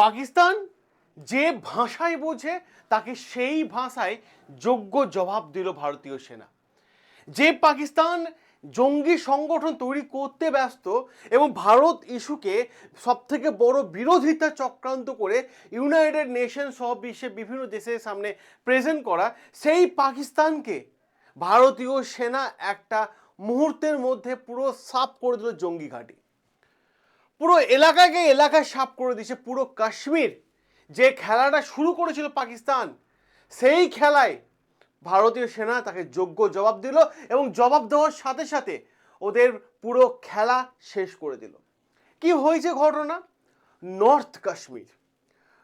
পাকিস্তান যে ভাষায় বোঝে, তাকে সেই ভাষায় যোগ্য জবাব দিল ভারতীয় সেনা। যে পাকিস্তান জঙ্গি সংগঠন তৈরি করতে ব্যস্ত এবং ভারত ইস্যুকে সবথেকে বড় বিরোধিতা চক্রান্ত করে ইউনাইটেড নেশন সহ বিশ্বের বিভিন্ন দেশের সামনে প্রেজেন্ট করা, সেই পাকিস্তানকে ভারতীয় সেনা একটা মুহূর্তের মধ্যে পুরো সাফ করে দিল জঙ্গি ঘাঁটি। পুরো এলাকাকে এলাকায় সাফ করে দিয়েছে পুরো কাশ্মীর। যে খেলাটা শুরু করেছিল পাকিস্তান, সেই খেলায় ভারতীয় সেনা তাকে যোগ্য জবাব দিল এবং জবাব দেওয়ার সাথে সাথে ওদের পুরো খেলা শেষ করে দিল। কি হয়েছে ঘটনা? নর্থ কাশ্মীর।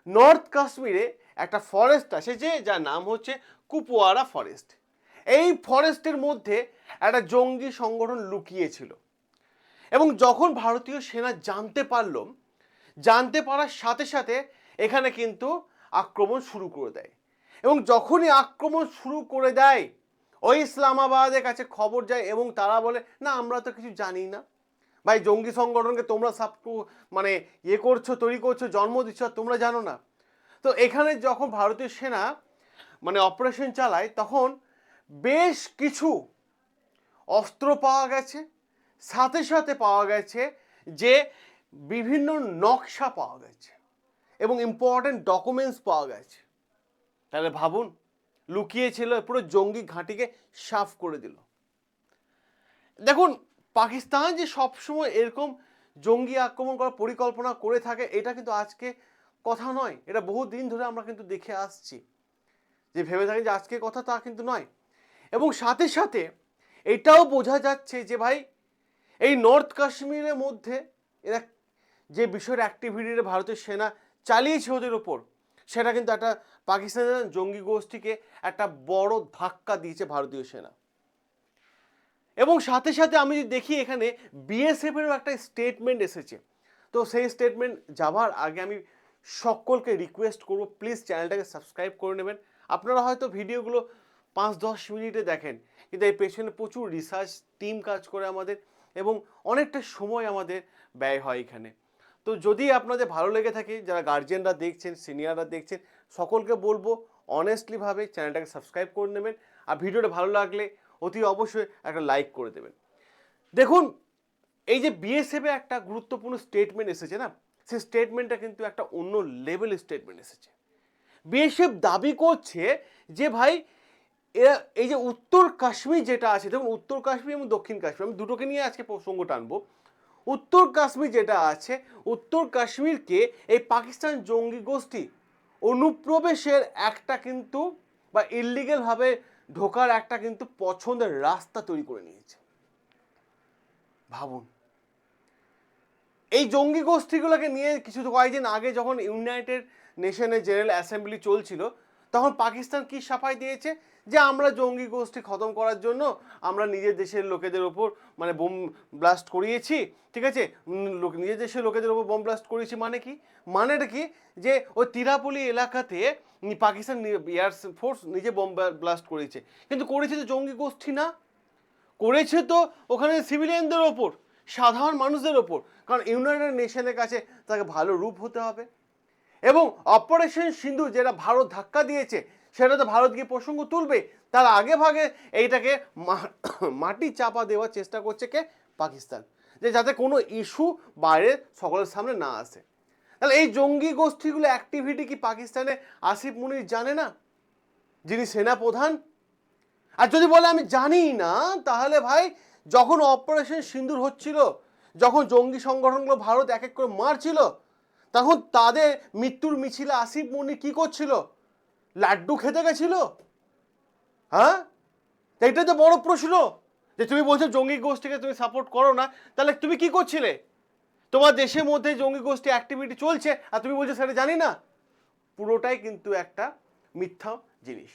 নর্থ কাশ্মীরে একটা ফরেস্ট আছে যে, যার নাম হচ্ছে কুপওয়ারা ফরেস্ট এই ফরেস্টের মধ্যে একটা জঙ্গি সংগঠন লুকিয়েছিল। এবং যখন ভারতীয় সেনা জানতে পারল, জানতে পারার সাথে সাথে এখানে কিন্তু আক্রমণ শুরু করে দেয়। এবং যখনই আক্রমণ শুরু করে দেয়, ওই ইসলামাবাদের কাছে খবর যায় এবং তারা বলে, না, আমরা তো কিছু জানি না। ভাই, জঙ্গি সংগঠনকে তোমরা সব মানে ইয়ে করছ, তৈরি করছ, জন্ম দিচ্ছ তোমরা জানো না। তো এখানে যখন ভারতীয় সেনা মানে অপারেশন চালায়, তখন বেশ কিছু অস্ত্র পাওয়া গেছে। সাথে সাথে পাওয়া গেছে যে বিভিন্ন নকশা পাওয়া গেছে এবং ইম্পর্টেন্ট ডকুমেন্টস পাওয়া গেছে। তাহলে ভাবুন লুকিয়েছিল পুরো জঙ্গি ঘাঁটিকে সাফ করে দিল। দেখুন, পাকিস্তান যে সবসময় এরকম জঙ্গি আক্রমণ করার পরিকল্পনা করে থাকে, এটা কিন্তু আজকে কথা নয়। এটা বহু দিন ধরে আমরা কিন্তু দেখে আসছি। যে ভেবে থাকি যে আজকে কথা তা কিন্তু নয়। এবং সাথে সাথে এটাও বোঝা যাচ্ছে যে ভাই এই নর্থ কাশ্মীরের মধ্যে এরা যে বিষয়ের অ্যাক্টিভিটির ভারতের সেনা চালিয়েছে ওদের ওপর, সেটা কিন্তু একটা পাকিস্তানের জঙ্গি গোষ্ঠীকে একটা বড় ধাক্কা দিয়েছে ভারতীয় সেনা। এবং সাথে সাথে আমি যদি দেখি এখানে বিএসএফেরও একটা স্টেটমেন্ট এসেছে। তো সেই স্টেটমেন্ট যাওয়ার আগে আমি সকলকে রিকোয়েস্ট করব প্লিজ চ্যানেলটাকে সাবস্ক্রাইব করে নেবেন। আপনারা হয়তো ভিডিওগুলো পাঁচ দশ মিনিটে দেখেন, কিন্তু এই পেছনে প্রচুর রিসার্চ টিম কাজ করে আমাদের। এবং অনেকটা সময় আমাদের ব্যয় হয় এখানে। তো যদি আপনাদের ভালো লেগে থাকে, যারা গার্জিয়ানরা দেখছেন সিনিয়ররা দেখছেন, সকলকে বলব অনেস্টলিভাবে চ্যানেলটাকে সাবস্ক্রাইব করে নেবেন আর ভিডিওটা ভালো লাগলে অতি অবশ্যই একটা লাইক করে দেবেন। দেখুন, এই যে বিএসএফে একটা গুরুত্বপূর্ণ স্টেটমেন্ট এসেছে না, সেই স্টেটমেন্টটা কিন্তু একটা অন্য লেভেলের স্টেটমেন্ট এসেছে। বিএসএফ দাবি করছে যে ভাই এরা, এই যে উত্তর কাশ্মীর যেটা আছে, দেখুন উত্তর কাশ্মীর এবং দক্ষিণ কাশ্মীর, আমি দুটোকে নিয়ে আজকে প্রসঙ্গ টানবো। উত্তর কাশ্মীর যেটা আছে, উত্তর কাশ্মীরকে এই পাকিস্তান জঙ্গি গোষ্ঠী অনুপ্রবেশের একটা কিন্তু বা ইলিগেলভাবে ঢোকার একটা কিন্তু পছন্দের রাস্তা তৈরি করে নিয়েছে। ভাবুন। এই জঙ্গি গোষ্ঠীগুলোকে নিয়ে কিছু কয়েকদিন আগে যখন ইউনাইটেড নেশনের জেনারেল অ্যাসেম্বলি চলছিল, তখন পাকিস্তান কি সাফাই দিয়েছে? যে আমরা জঙ্গি গোষ্ঠী খতম করার জন্য আমরা নিজের দেশের লোকেদের ওপর মানে বোম ব্লাস্ট করিয়েছি, ঠিক আছে? লোক- নিজের দেশের লোকেদের ওপর বোম ব্লাস্ট করিয়েছি মানে কি? মানেটা কি? যে ওই তিরাপলি এলাকাতে পাকিস্তান এয়ার ফোর্স নিজে বোম ব্লাস্ট করেছে। কিন্তু করেছে তো জঙ্গি গোষ্ঠী না। করেছে তো ওখানে সিভিলিয়ানদের ওপর, সাধারণ মানুষদের ওপর। কারণ ইউনাইটেড নেশনের কাছে তাকে ভালো রূপ হতে হবে। এবং অপারেশন সিন্ধু যেটা ভারত ধাক্কা দিয়েছে সেটা তো ভারত গিয়ে প্রসঙ্গ তুলবে। তার আগে ভাগে এইটাকে মাটি চাপা দেওয়ার চেষ্টা করছে কে? পাকিস্তান। যে যাতে কোনো ইস্যু বাইরে সকলের সামনে না আসে। তাহলে এই জঙ্গি গোষ্ঠীগুলো অ্যাক্টিভিটি কি পাকিস্তানে আসিফ মুনির জানে না? যিনি সেনা প্রধান? আর যদি বলে আমি জানি না, তাহলে ভাই যখন অপারেশন সিন্দুর হচ্ছিল, যখন জঙ্গি সংগঠনগুলো ভারত এক এক করে মারছিল, তখন তাদের মৃত্যুর মিছিলে আসিফ মনি কি করছিল? লাড্ডু খেতে গেছিল? হ্যাঁ? এটাই তো বড় প্রশ্ন। যে তুমি বলছো জঙ্গি গোষ্ঠীকে তুমি সাপোর্ট করো না, তাহলে তুমি কি করছিলে? তোমার দেশের মধ্যে জঙ্গি গোষ্ঠী অ্যাক্টিভিটি চলছে, আর তুমি বলছো সেটা জানি না। পুরোটাই কিন্তু একটা মিথ্যা জিনিস।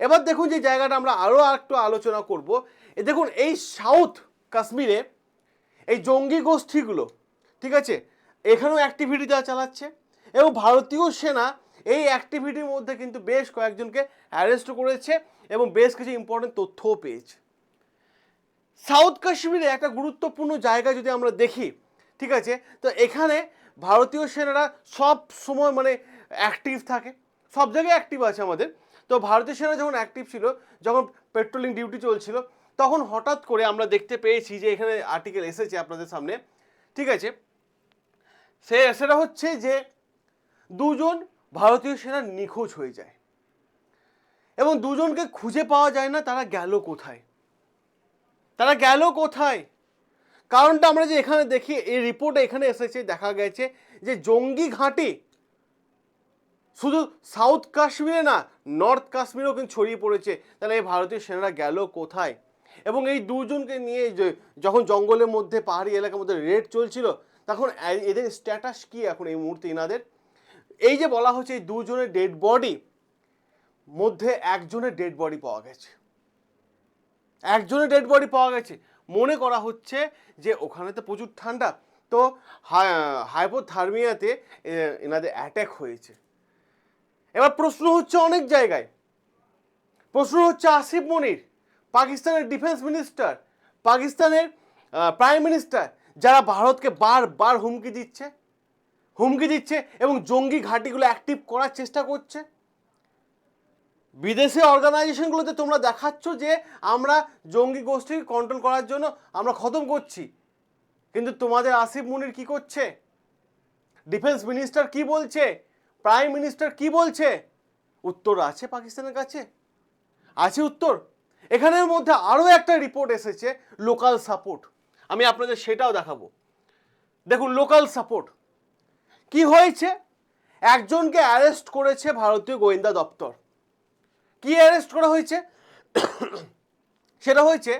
এবার দেখুন যে জায়গাটা আমরা আরও একটু আলোচনা করব। দেখুন, এই সাউথ কাশ্মীরে এই জঙ্গি গোষ্ঠীগুলো, ঠিক আছে? এখানেও অ্যাক্টিভিটি যা চালাচ্ছে, এবং ভারতীয় সেনা এই অ্যাক্টিভিটির মধ্যে কিন্তু বেশ কয়েকজনকে অ্যারেস্ট করেছে এবং বেশ কিছু ইম্পর্টেন্ট তথ্যও পেয়েছে। সাউথ কাশ্মীরে একটা গুরুত্বপূর্ণ জায়গা যদি আমরা দেখি, ঠিক আছে? তো এখানে ভারতীয় সেনারা সব সময় মানে অ্যাক্টিভ থাকে, সব জায়গায় অ্যাক্টিভ আছে আমাদের। তো ভারতীয় সেনা যখন অ্যাক্টিভ ছিল, যখন পেট্রোলিং ডিউটি চলছিল, তখন হঠাৎ করে আমরা দেখতে পেয়েছি যে এখানে আর্টিকেল এসেছে আপনাদের সামনে, ঠিক আছে? সে, সেটা হচ্ছে যে দুজন ভারতীয় সেনা নিখোঁজ হয়ে যায়। এবং দুজনকে খুঁজে পাওয়া যায় না তারা গেল কোথায়। তারা গেল কোথায়? কারণটা আমরা যে এখানে দেখি, এই রিপোর্টে এখানে এসেছে, দেখা গেছে যে জঙ্গি ঘাঁটি শুধু সাউথ কাশ্মীরে না নর্থ কাশ্মীরেও কিন্তু ছড়িয়ে পড়েছে। তাহলে এই ভারতীয় সেনারা গেল কোথায়? এবং এই দুজনকে নিয়ে যখন জঙ্গলের মধ্যে, পাহাড়ি এলাকার মধ্যে রেড চলছিল, তখন এদের স্ট্যাটাস কি এখন এই মুহূর্তে ইনাদের এই যে বলা হচ্ছে এই দুজনের ডেড বডি মধ্যে একজনের ডেড বডি পাওয়া গেছে। একজনের ডেড বডি পাওয়া গেছে। মনে করা হচ্ছে যে ওখানে তো প্রচুর ঠান্ডা। তো হাইপোথার্মিয়াতে এনাদের অ্যাট্যাক হয়েছে। এবার প্রশ্ন হচ্ছে অনেক জায়গায়। প্রশ্ন হচ্ছে আসিফ মনির, পাকিস্তানের ডিফেন্স মিনিস্টার পাকিস্তানের প্রাইম মিনিস্টার যারা ভারতকে বারবার হুমকি দিচ্ছে। হুমকি দিচ্ছে এবং জঙ্গি ঘাঁটিগুলো অ্যাক্টিভ করার চেষ্টা করছে। বিদেশি অর্গানাইজেশনগুলোতে তোমরা দেখাচ্ছ যে আমরা জঙ্গি গোষ্ঠীকে কন্ট্রোল করার জন্য আমরা খতম করছি। কিন্তু তোমাদের আসিফ মুনির কি করছে? ডিফেন্স মিনিস্টার কি বলছে? প্রাইম মিনিস্টার কি বলছে? উত্তর আছে পাকিস্তানের কাছে। আছে উত্তর। এখানের মধ্যে আরও একটা রিপোর্ট এসেছে লোকাল সাপোর্ট আমি আপনাদের সেটাও দেখাবো। দেখুন লোকাল সাপোর্ট কি হয়েছে? একজনকে অ্যারেস্ট করেছে ভারতীয় গোয়েন্দা দপ্তর। কি অ্যারেস্ট করা হয়েছে? সেটা হয়েছে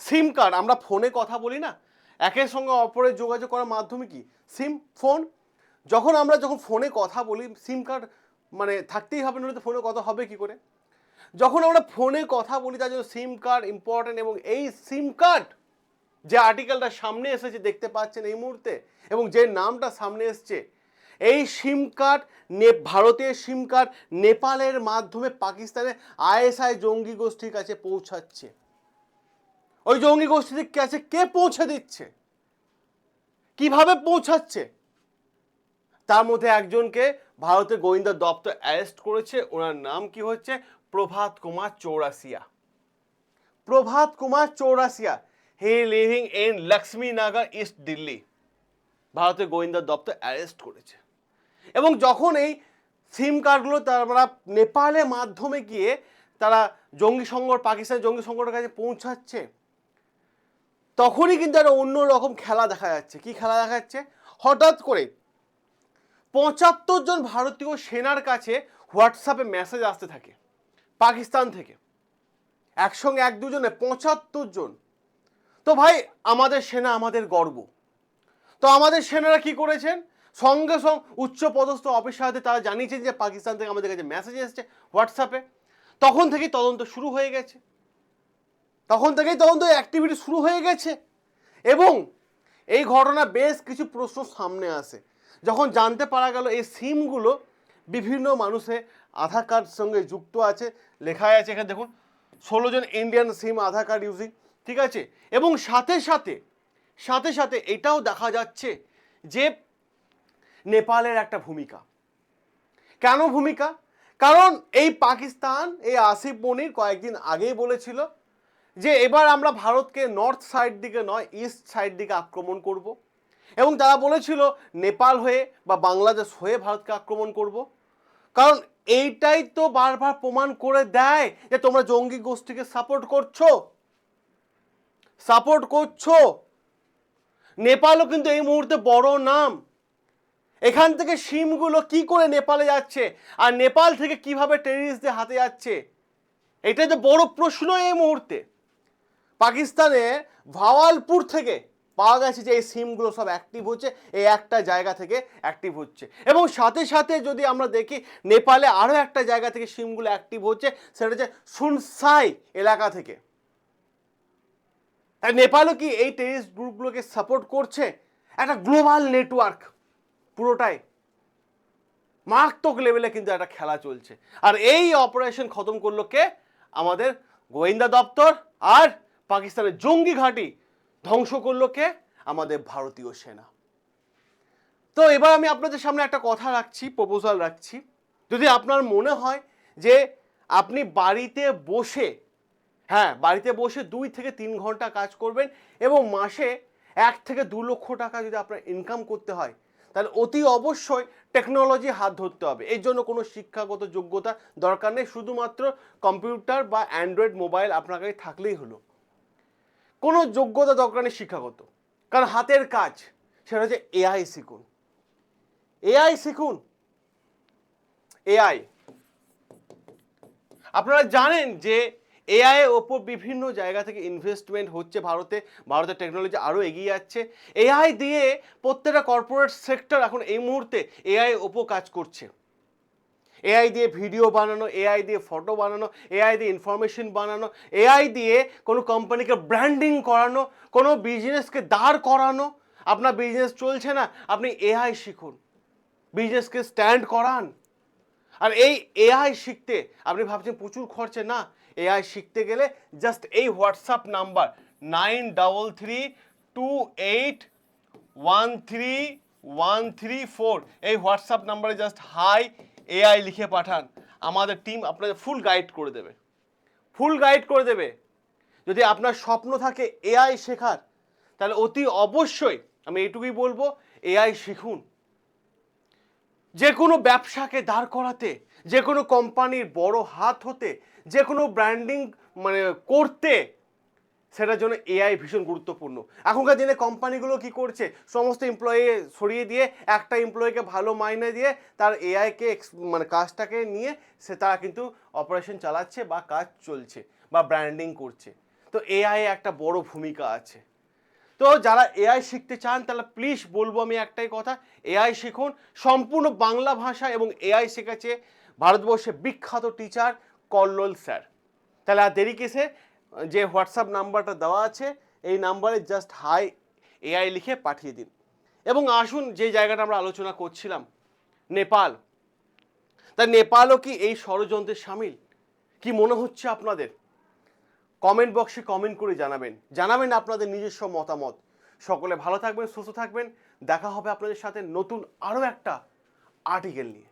সিম কার্ড আমরা ফোনে কথা বলি না। একের সঙ্গে অপরের যোগাযোগ করার মাধ্যমে কি? সিম ফোন যখন আমরা যখন ফোনে কথা বলি সিম কার্ড মানে থাকতেই হবে নয়তো ফোনে কথা হবে কি করে? যখন আমরা ফোনে কথা বলি, তার জন্য সিম কার্ড ইম্পর্টেন্ট এবং এই সিম কার্ড যে আর্টিকেলটা সামনে এসেছে, দেখতে পাচ্ছেন এই মুহূর্তে, এবং যে নামটা সামনে এসছে এই সিম কার্ড নে ভারতের সিম কার্ড নেপালের মাধ্যমে পাকিস্তানে আইএসআই জঙ্গি গোষ্ঠীর কাছে পৌঁছাচ্ছে। ওই জঙ্গি গোষ্ঠীর কাছে কে পৌঁছে দিচ্ছে? কীভাবে পৌঁছাচ্ছে? তার মধ্যে একজনকে ভারতের গোয়েন্দা দপ্তর অ্যারেস্ট করেছে। ওনার নাম কি হচ্ছে? Prabhat Kumar Chaurasia Prabhat Kumar Chaurasia he living in Laxminagar, east Delhi. ভারতের গোয়েন্দা দপ্তর অ্যারেস্ট করেছে। এবং যখন এই সিম কার্ডগুলো তারা নেপালের মাধ্যমে গিয়ে তারা জঙ্গি সংগঠ পাকিস্তান জঙ্গি সংগঠনের কাছে পৌঁছাচ্ছে, তখনই কিন্তু একটা অন্য রকম খেলা দেখা যাচ্ছে। কি খেলা দেখা যাচ্ছে? হঠাৎ করে পঁচাত্তর জন ভারতীয় সেনার কাছে হোয়াটসঅ্যাপে মেসেজ আসতে থাকে, পাকিস্তান থেকে। একসঙ্গে এক দুজনে, পঁচাত্তর জন। তো ভাই, আমাদের সেনা আমাদের গর্ব। তো আমাদের সেনারা কি করেছেন? সঙ্গে সঙ্গে উচ্চ পদস্থ অফিসারদের তারা জানিয়েছেন যে পাকিস্তান থেকে আমাদের কাছে মেসেজ এসেছে হোয়াটসঅ্যাপে তখন থেকেই তদন্ত শুরু হয়ে গেছে। তখন থেকেই তদন্ত অ্যাক্টিভিটি শুরু হয়ে গেছে। এবং এই ঘটনা বেশ কিছু প্রশ্ন সামনে আসে। যখন জানতে পারা গেল এই সিমগুলো বিভিন্ন মানুষের আধার কার্ড সঙ্গে যুক্ত আছে। লেখা আছে এখানে, দেখুন, ষোলো জন Indian SIM Aadhaar card using ঠিক আছে? এবং সাথে সাথে সাথে সাথে এটাও দেখা যাচ্ছে যে নেপালের একটা ভূমিকা। কেন ভূমিকা? কারণ এই পাকিস্তান, এই আসিফ মনির কয়েকদিন আগেই বলেছিল যে এবার আমরা ভারতকে নর্থ সাইড দিকে নয় ইস্ট সাইড দিকে আক্রমণ করব। এবং তারা বলেছিল নেপাল হয়ে বা বাংলাদেশ হয়ে ভারতকে আক্রমণ করব। কারণ এইটাই তো বারবার প্রমাণ করে দেয় যে তোমরা জঙ্গি গোষ্ঠীকে সাপোর্ট করছ। সাপোর্ট করছ। নেপালও কিন্তু এই মুহূর্তে বড় নাম। এখান থেকে সিমগুলো কি করে নেপালে যাচ্ছে? আর নেপাল থেকে কীভাবে টেরিস্টদের হাতে যাচ্ছে? এটাই তো বড় প্রশ্ন এই মুহূর্তে। পাকিস্তানে ভাওয়ালপুর থেকে পাওয়া গেছে যে এই সিমগুলো সব অ্যাক্টিভ হচ্ছে, এই একটা জায়গা থেকে অ্যাক্টিভ হচ্ছে। এবং সাথে সাথে যদি আমরা দেখি, নেপালে আরও একটা জায়গা থেকে সিমগুলো অ্যাক্টিভ হচ্ছে, সেটা হচ্ছে সুনসাই এলাকা থেকে। নেপালও কি এই টেরিস্ট গ্রুপগুলোকে সাপোর্ট করছে? একটা গ্লোবাল নেটওয়ার্ক পুরোটাই। মারাত্মক লেভেলে কিন্তু একটা খেলা চলছে। আর এই অপারেশন খতম করল কে? আমাদের গোয়েন্দা দপ্তর আর পাকিস্তানের জঙ্গি ঘাঁটি ধ্বংস করল কে? আমাদের ভারতীয় সেনা। তো এবার আমি আপনাদের সামনে একটা কথা রাখছি প্রপোজাল রাখছি। যদি আপনার মনে হয় যে আপনি বাড়িতে বসে হ্যাঁ বাড়িতে বসে দুই থেকে তিন ঘণ্টা কাজ করবেন এবং মাসে এক থেকে দু লক্ষ টাকা যদি আপনার ইনকাম করতে হয় তাহলে অতি অবশ্যই টেকনোলজি হাত ধরতে হবে। এর জন্য কোনো শিক্ষাগত যোগ্যতা দরকার নেই, শুধুমাত্র কম্পিউটার বা অ্যান্ড্রয়েড মোবাইল আপনার কাছে থাকলেই হলো। কোনো যোগ্যতা দরকার নেই শিক্ষাগত। কারণ হাতের কাজ, সেটা হচ্ছে এআই শিখুন। এআই শিখুন। এআই আপনারা জানেন যে এআই ওপর বিভিন্ন জায়গা থেকে ইনভেস্টমেন্ট হচ্ছে ভারতে। ভারতের টেকনোলজি আরও এগিয়ে যাচ্ছে। এআই দিয়ে প্রত্যেকটা কর্পোরেট সেক্টর এখন এই মুহূর্তে এআই ওপর কাজ করছে। এআই দিয়ে ভিডিও বানানো এআই দিয়ে ফটো বানানো এআই দিয়ে ইনফরমেশন বানানো এআই দিয়ে কোনো কোম্পানিকে ব্র্যান্ডিং করানো, কোনো বিজনেসকে দাঁড় করানো। আপনার বিজনেস চলছে না, আপনি এআই শিখুন। বিজনেসকে স্ট্যান্ড করান। আর এই এআই শিখতে আপনি ভাবছেন প্রচুর খরচে, না এআই শিখতে গেলে জাস্ট এই WhatsApp number nine double three two eight one three one three four এই হোয়াটসঅ্যাপ নাম্বারে জাস্ট হাই এআই লিখে পাঠান। আমাদের টিম আপনাদের ফুল গাইড করে দেবে। ফুল গাইড করে দেবে। যদি আপনার স্বপ্ন থাকে এআই শেখার, তাহলে অতি অবশ্যই আমি এটুকুই বলব এআই শিখুন। যে কোনো ব্যবসাকে দাঁড় করাতে, যে কোনো কোম্পানির বড় হাত হতে যে কোনো ব্র্যান্ডিং মানে করতে সেটার জন্য এআই ভীষণ গুরুত্বপূর্ণ। এখনকার দিনে কোম্পানিগুলো কি করছে? সমস্ত এমপ্লয়ি সরিয়ে দিয়ে, একটা এমপ্লয়িকে ভালো মাইনে দিয়ে, তার এআইকে মানে কাজটাকে নিয়ে সে তারা কিন্তু অপারেশন চালাচ্ছে বা কাজ চলছে বা ব্র্যান্ডিং করছে। তো এআই একটা বড় ভূমিকা আছে। তো যারা এআই শিখতে চান, তাহলে প্লিজ বলব আমি একটাই কথা এআই শিখুন। সম্পূর্ণ বাংলা ভাষা এবং এআই শেখাচ্ছে ভারতবর্ষে বিখ্যাত টিচার কল্লোল স্যার তাহলে আর দেরি কিসে? যে হোয়াটসঅ্যাপ নাম্বারটা দেওয়া আছে, এই নাম্বারে জাস্ট হাই এআই লিখে পাঠিয়ে দিন। এবং আসুন, যে জায়গাটা আমরা আলোচনা করছিলাম, নেপাল। তা নেপালও কি এই ষড়যন্ত্রের সামিল? কি মনে হচ্ছে আপনাদের? কমেন্ট বক্সে কমেন্ট করে জানাবেন। জানাবেন আপনাদের নিজস্ব মতামত। সকলে ভালো থাকবেন, সুস্থ থাকবেন। দেখা হবে আপনাদের সাথে নতুন আরও একটা আর্টিকেল নিয়ে।